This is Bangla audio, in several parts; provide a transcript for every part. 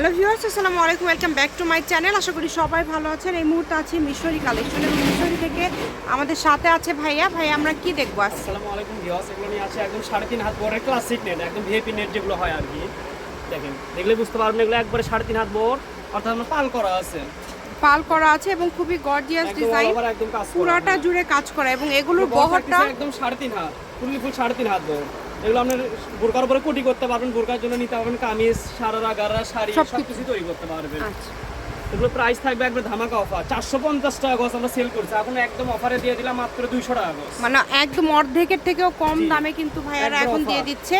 হ্যালো ভিউয়ার্স আসসালামু আলাইকুম welcome back to my channel. আশা করি সবাই ভালো আছেন। এই মুহূর্তে আছি মিশরি কালেকশন এবং মিশরি থেকে আমাদের সাথে আছে ভাইয়া। ভাই আমরা কি দেখব আসসালামু আলাইকুম ভিউয়ার্স এগুলো নিয়ে আছে একদম সাড়ে তিন হাত বড় ক্লাসিক নেট একদম ভিআইপি নেট যেগুলো হয় আর কি। দেখেন দেখলে বুঝতে পারবেন এগুলো একবারে সাড়ে তিন হাত বড় অর্থাৎ আমার পাল করা আছে। পাল করা আছে এবং খুবই গর্জিয়াস ডিজাইন পুরাটা হ্যাঁ। জুড়ে কাজ করা এবং এগুলোর বহরটা একদম সাড়ে তিন হাত ফুল সাড়ে তিন হাত বড় এগুলো আপনার বোরকার উপরে কোটি করতে পারবেন বোরকার জন্য নিতে পারবেন কামিজ সারারা গারা শাড়ি সব কিছু তৈরি করতে পারবেন। আচ্ছা। এগুলো প্রাইস থাকবে একবার ধামাকা অফার চারশো পঞ্চাশ টাকা গজ আমরা সেল করছি। এখন একদম অফারে দিয়ে দিলাম মাত্র দুইশো টাকা গজ। মানে একদম অর্ধেকের থেকেও কম দামে কিন্তু ভাইয়ারা এখন দিয়ে দিচ্ছে।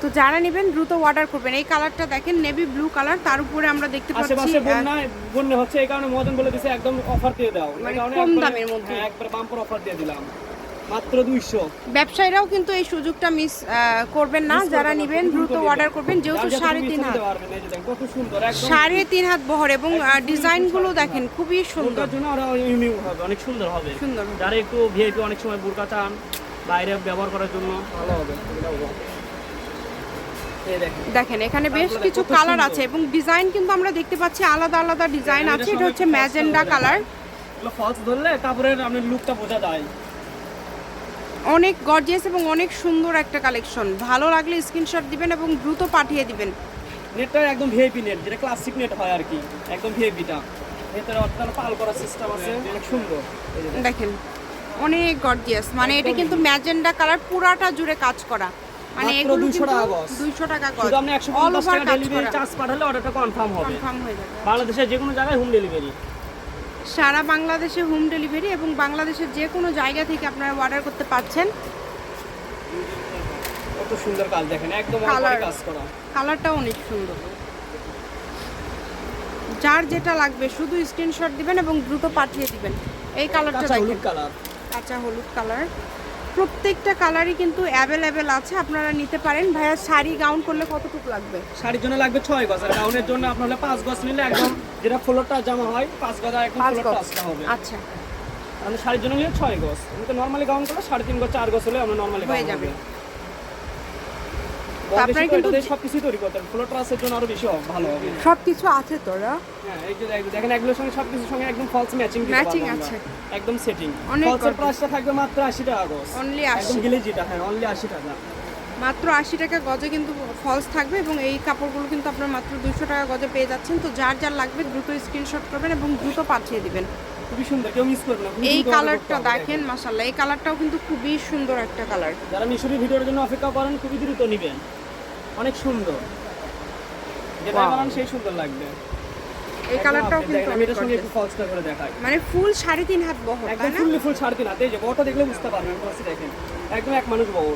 তো যারা নেবেন দ্রুত অর্ডার করবেন। এই কালারটা দেখেন নেভি ব্লু কালার তার উপরে আমরা দেখতে পাচ্ছি আশেপাশে বন্যা বন্যা হচ্ছে এই কারণে মদন বলে দিছে একদম অফার দিয়ে দাও। মানে কম দামের মধ্যে। একবার বাম্পার অফার দিয়ে দিলাম। মাত্র দুইশো। ব্যবসায়ীরাও কিন্তু এই সুযোগটা মিস করবেন না যারা নেবেন দ্রুত অর্ডার করবেন যেহেতু সাড়ে তিন হাত। সাড়ে তিন হাত বহর এবং ডিজাইনগুলো দেখেন খুবই সুন্দর। জন্য আরও ইউনিক হবে অনেক সুন্দর হবে। সুন্দর। যারা একটু ভিআইপি অনেক সময় বুরকা চান বাইরে ব্যবহার করার জন্য ভালো হবে দেখেন। এখানে বেশ কিছু কালার আছে এবং ডিজাইন কিন্তু আমরা দেখতে পাচ্ছি আলাদা আলাদা ডিজাইন আছে এটা হচ্ছে ম্যাজেন্ডা কালার ফলস ধরলে কাপড়ের আপনার লুকটা বোঝা যায়। অনেক গর্জিয়াস এবং অনেক সুন্দর একটা কালেকশন ভালো লাগলে স্ক্রিনশট দিবেন এবং দ্রুত পাঠিয়ে দিবেন। নেটটা একদম ভিআইপি নেট যেটা ক্লাসিক নেট হয় আর কি। একদম ভিআইপিটা ভেতরে অর্থাৎ পাল করার সিস্টেম আছে। অনেক সুন্দর। দেখেন। অনেক গর্জিয়াস মানে এটা কিন্তু ম্যাজেন্ডা কালার পুরাটা জুড়ে কাজ করা। মানে এগুলো 200 টাকা গজ। 200 টাকা গজ। শুধু আপনি একশো অল পঞ্চাশ ওভার টাকা ডেলিভারি চার্জ পাঠালে অর্ডারটা কনফার্ম হবে। কনফার্ম হয়ে যাবে। বাংলাদেশের যে কোনো জায়গায় হোম ডেলিভারি সারা বাংলাদেশে হোম ডেলিভারি এবং বাংলাদেশের যে কোনো জায়গা থেকে আপনারা অর্ডার করতে পারছেন কত সুন্দর কাজ দেখেন একদম Colour। কাজ করা। কালারটাও অনেক সুন্দর। যার যেটা লাগবে শুধু স্ক্রিনশট দিবেন এবং দ্রুত পাঠিয়ে দিবেন। এই কালারটা দেখেন। কালার কাঁচা হলুদ কালার প্রত্যেকটা কালারই কিন্তু অ্যাভেলেবেল আছে আপনারা নিতে পারেন। ভাইয়া শাড়ি গাউন করলে কতটুকু লাগবে? শাড়ির জন্য লাগবে ছয় গজ আর গাউনের জন্য আপনারা হলে পাঁচ গজ নিলে একদম যেটা ফ্লোরটা জামা হয় পাঁচ গজ আর একদম ফ্লোরটা হবে। আচ্ছা। আমি শাড়ির জন্য নিলে ছয় গজ। আমি তো নর্মালি গাউন করলে সাড়ে তিন গজ চার গজ হলে আমরা নর্মালি হয়ে যাবে। আপনার কিন্তু সবকিছু তৈরি করতে হবে। ফ্লোর ট্রাসের জন্য আরও বেশি ভালো হবে। সবকিছু আছে তোরা হ্যাঁ এই যে দেখেন এগুলোর সঙ্গে সবকিছুর সঙ্গে একদম ফলস ম্যাচিং ম্যাচিং আছে। একদম সেটিং ফলসের। প্রাইসটা থাকবে মাত্র আশি টাকা গজ অনলি একদম আশি গিলেজিটা হ্যাঁ অনলি আশি টাকা। মাত্র আশি টাকা গজে কিন্তু ফলস থাকবে এবং এই কাপড়গুলো কিন্তু আপনার মাত্র দুশো টাকা গজে পেয়ে যাচ্ছেন। তো যার যার লাগবে দ্রুত স্ক্রিনশট করবেন এবং দ্রুত পাঠিয়ে দিবেন। খুবই সুন্দর কেউ মিস করবে এই কালারটা দেখেন মাসাল্লাহ এই কালারটাও কিন্তু খুবই সুন্দর একটা কালার যারা মিশরি ভিডিওর জন্য অপেক্ষা করেন খুবই দ্রুত নেবেন। অনেক সুন্দর। যেটা. বানান সেই সুন্দর লাগবে। এই কালারটাও কিন্তু আমি এটার সঙ্গে একটু। ফলসটা করে দেখাই। মানে ফুল সাড়ে তিন হাত বহর তাই একদম ফুল সাড়ে তিন হাতে এই যে বড়টা দেখলে বুঝতে পারবেন দেখেন। একদম এক মানুষ বড়